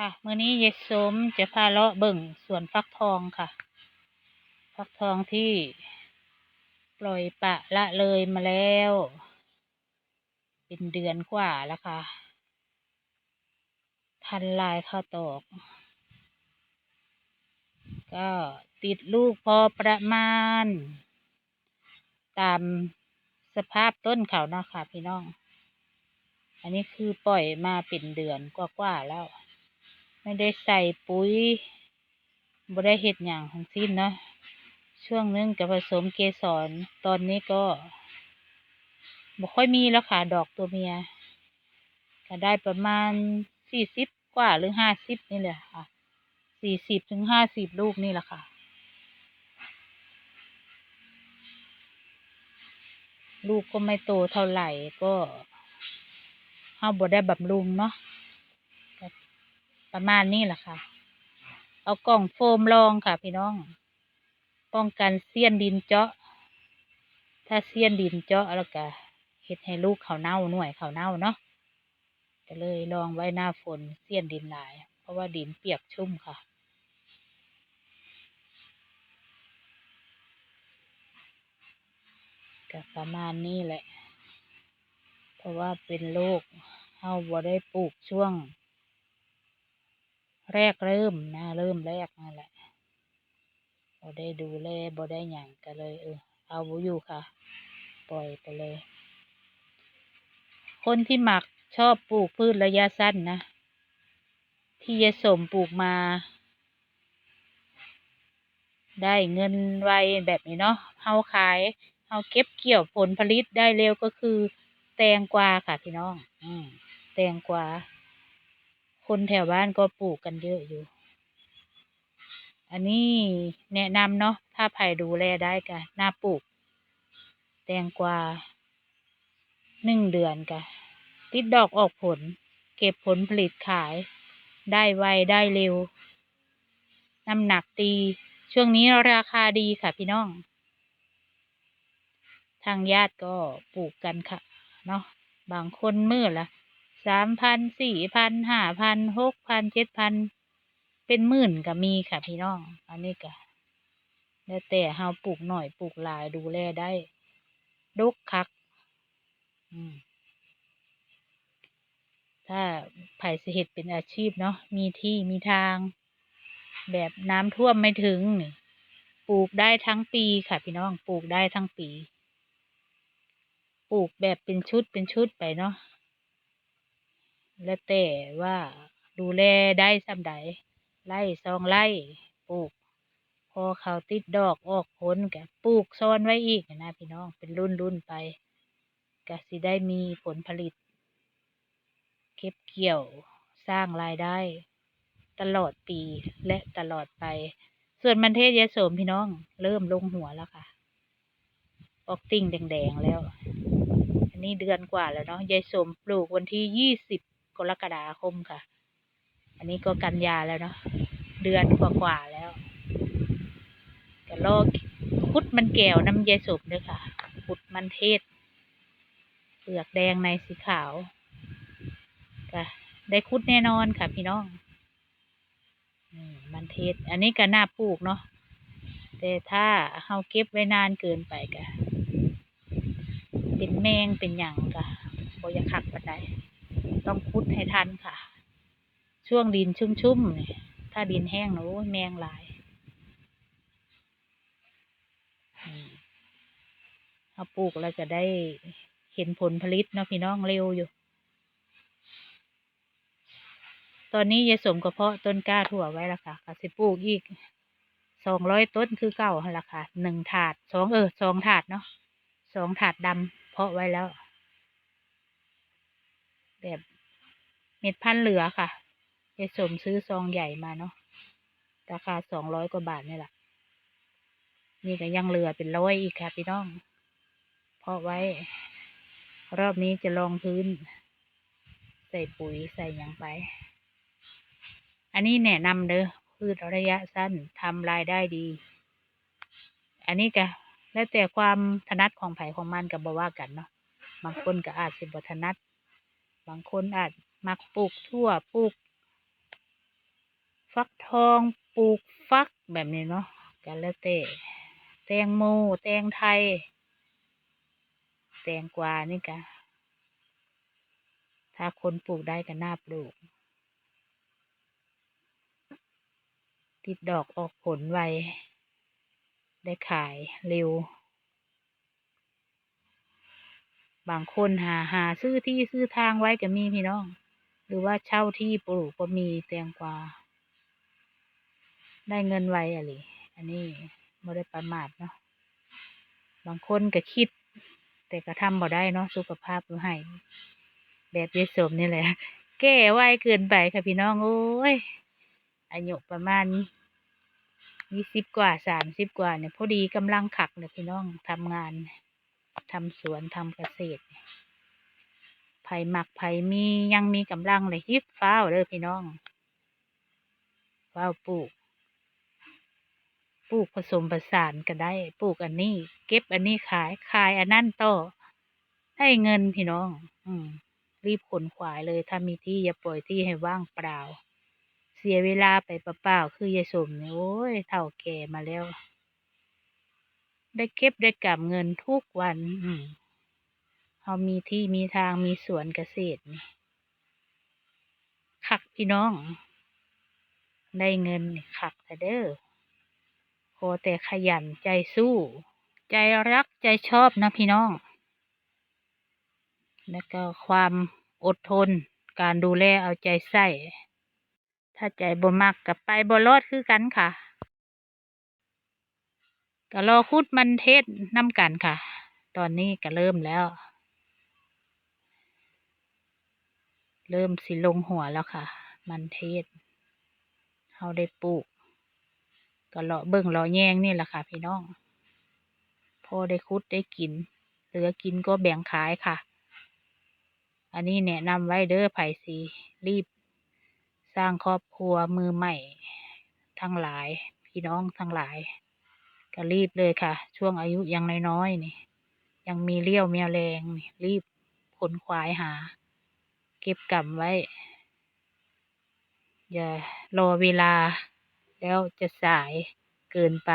ค่ะมื้อนี้ยายสมจะพาเลาะเบิ่งสวนฟักทองค่ะ ฟักทองที่ปล่อยปะละเลยมาแล้ว เป็นเดือนกว่าแล้วค่ะ พันลายเข้าตอก ก็ติดลูกพอประมาณ ตามสภาพต้นเขาเนาะค่ะพี่น้อง อันนี้คือปล่อยมาเป็นเดือนกว่าๆแล้ว ไม่ได้ใส่ปุ๋ยบ่ได้เฮ็ดหยังทั้งสิ้นเนาะช่วงนึงก็ผสมเกสรตอนนี้ก็บ่ค่อยมีแล้วค่ะ ดอกตัวเมีย ก็ได้ประมาณสี่สิบกว่าหรือห้าสิบนี่แหละค่ะสี่สิบถึงห้าสิบลูกนี่แหละค่ะ ลูกก็ไม่โตเท่าไหร่ก็เฮาบ่ได้บำรุงเนาะ ประมาณนี้แหละค่ะ เอากล่องโฟมรองค่ะ พี่น้อง ป้องกันเสี้ยนดินเจาะ ถ้าเสี้ยนดินเจาะแล้วก็เฮ็ดให้ลูกเขาเน่าหน่วยเขาเน่าเนาะก็เลยลองไว้หน้าฝนเสี้ยนดินหลาย เพราะว่าดินเปียกชุ่มค่ะก็ประมาณนี้แหละ เพราะว่าเป็นโรคเฮาบ่ได้ปลูกช่วง แรกเริ่มนะเริ่มแรกนั่นแหละบ่ได้ดูแลบ่ได้หยังก็เลย เออ เอาบ่อยู่ค่ะ ปล่อยไปเลย คนที่หมักชอบปลูกพืชระยะสั้นนะ ที่ยายสมปลูกมา ได้เงินไวแบบนี้เนาะเฮาขายเฮาเก็บเกี่ยวผลผลิตได้เร็วก็คือ แตงกวาค่ะพี่น้อง อืมแตงกวา คนแถวบ้านก็ปลูกกันเยอะอยู่ อันนี้แนะนำเนาะ ถ้าใครดูแลได้ก็น่าปลูก แตงกวาหนึ่งเดือนก็ติดดอกออกผล เก็บผลผลิตขาย ได้ไวได้เร็ว น้ำหนักดีช่วงนี้ราคาดีค่ะพี่น้อง ทางญาติก็ปลูกกันค่ะ เนาะ บางคนมือละ สามพันสี่พันห้าพันหกพันเจ็ดพันเป็นหมื่นก็มีค่ะพี่น้อง อันนี้ก็แล้วแต่เฮาปลูกหน่อยปลูกหลายดูแลได้ดกคัก อืมถ้าไผ่สิเฮ็ดเป็นอาชีพเนาะมีที่มีทาง แบบน้ำท่วมไม่ถึงนี่ปลูกได้ทั้งปีค่ะ พี่น้องปลูกได้ทั้งปี ปลูกแบบเป็นชุดเป็นชุดไปเนาะ แล้วแต่ว่าดูแลได้ส่ำใดไร่สองไร่ปลูก พอเขาติดดอกออกผลก็ปลูกซ้อนไว้อีกนะพี่น้องเป็นรุ่นรุ่นไปก็สิได้มีผลผลิต เก็บเกี่ยวสร้างรายได้ ตลอดปีและตลอดไป ส่วนมันเทศยาโสมพี่น้อง เริ่มลงหัวแล้วค่ะ ออกติ่งแดงๆแล้ว อันนี้เดือนกว่าแล้วเนาะยายสมปลูกวันที่ยี่สิบ กรกฎาคมค่ะ อันนี้ก็กันยาแล้วเนาะ เดือนกว่าๆแล้วก็ลอกคุดมันแก้วน้ำยายสมด้วยค่ะคุดมันเทศ เปลือกแดงในสีขาวก็ได้คุดแน่นอนค่ะ พี่น้องนี่มันเทศ อันนี้ก็น่าปลูกเนาะ แต่ถ้าเฮาเก็บไว้นานเกินไปก็เป็นแมงเป็นหยังก็บ่อยากคักปานใด ต้องคุดให้ทันค่ะ ช่วงดินชุ่มๆนี่ถ้าดินแห้งนะโอ้ยแมงหลายเอาปลูกแล้วจะได้เห็นผลผลิตเนาะพี่น้องเร็วอยู่ ตอนนี้ยายสมกระเพาะต้นกล้าถั่วไว้และค่ะก็สิปลูกอีกสองร้อยต้นคือเก่าละค่ะหนึ่งถาดสองเออสองถาดเนาะสองถาดดำเพาะไว้แล้ว แบบ เม็ดพันเหลือค่ะยายสมซื้อซองใหญ่มาเนาะ ราคาสองร้อยกว่าบาทนี่แหละ นี่ก็ยังเหลือเป็นร้อยอีกค่ะพี่น้อง เพาะไว้ รอบนี้จะลองพื้น ใส่ปุ๋ยใส่หยังไป อันนี้แนะนำเด้อ พืชระยะสั้นทำรายได้ดี อันนี้ก็แล้วแต่ความถนัดของไผของมันกับบว่ากันเนาะ บางคนก็อาจสิบถนัด บางคนอาจ มักปลูกทั่วปลูก ฟักทองปลูกฟักแบบนี้เนาะกันแล้วแต่แตงโมแตงไทย แตงกวานี่กะถ้าคนปลูกได้ก็น่าปลูก ติดดอกออกผลไว ได้ขายเร็ว บางคนหาหาซื้อที่ซื้อทางไว้ก็มีพี่น้อง หรือว่าเช่าที่ปลูกก็มีแตงกวา ได้เงินไวอะลิอันนี้ไม่ได้ประมาทเนาะบางคนก็คิด แต่ก็ทำบ่ได้เนาะสุขภาพบ่ให้แบบยายสมนี่แหละ แก่ไวเกินไปค่ะพี่น้องโอ้ยอายุประมาณยี่สิบกว่าสามสิบกว่าเนี่ยพอดีกำลังขักเลยพี่น้องทำงานทำสวนทำเกษตร ไผ่หมักไผ่มียังมีกำลังเลยฮิตฟ้าวเลยพี่น้องฟ้าวปลูก ปลูกผสมผสานก็ได้ ปลูกอันนี้ เก็บอันนี้ขายขายอันนั้นต่อได้เงินพี่น้อง อืม รีบขนขวายเลย ถ้ามีที่อย่าปล่อยที่ให้ว่างเปล่า เสียเวลาไปเปล่าๆคือยายสมเนี่ยโอ้ยเฒ่าแก่มาแล้ว ได้เก็บได้กำเงินทุกวัน อืม เขามีที่มีทางมีสวนเกษตรนี่คักพี่น้อง ได้เงินคักแต่เด้อขอแต่ขยันใจสู้ ใจรักใจชอบนะพี่น้อง แล้วก็ความอดทน การดูแลเอาใจใส่ ถ้าใจบ่มักกับไปบ่รอดคือกันค่ะก็รอคุดมันเทศน้ำกันค่ะ ตอนนี้ก็เริ่มแล้ว เริ่มสิลงหัวแล้วค่ะ มันเทศเฮาได้ปลูกก็เลาะเบิ่งเลาะแยงนี่แหละค่ะ พี่น้อง พอได้คุดได้กิน เหลือกินก็แบ่งขายค่ะ อันนี้แนะนำไว้เด้อไผ่สีรีบ สร้างครอบครัวมือใหม่ ทั้งหลาย พี่น้องทั้งหลาย ก็รีบเลยค่ะ ช่วงอายุยังน้อยๆนี่ ยังมีเรี่ยวมีแรง รีบขนขวายหา เก็บกำไว้ อย่ารอเวลา แล้วจะสายเกินไป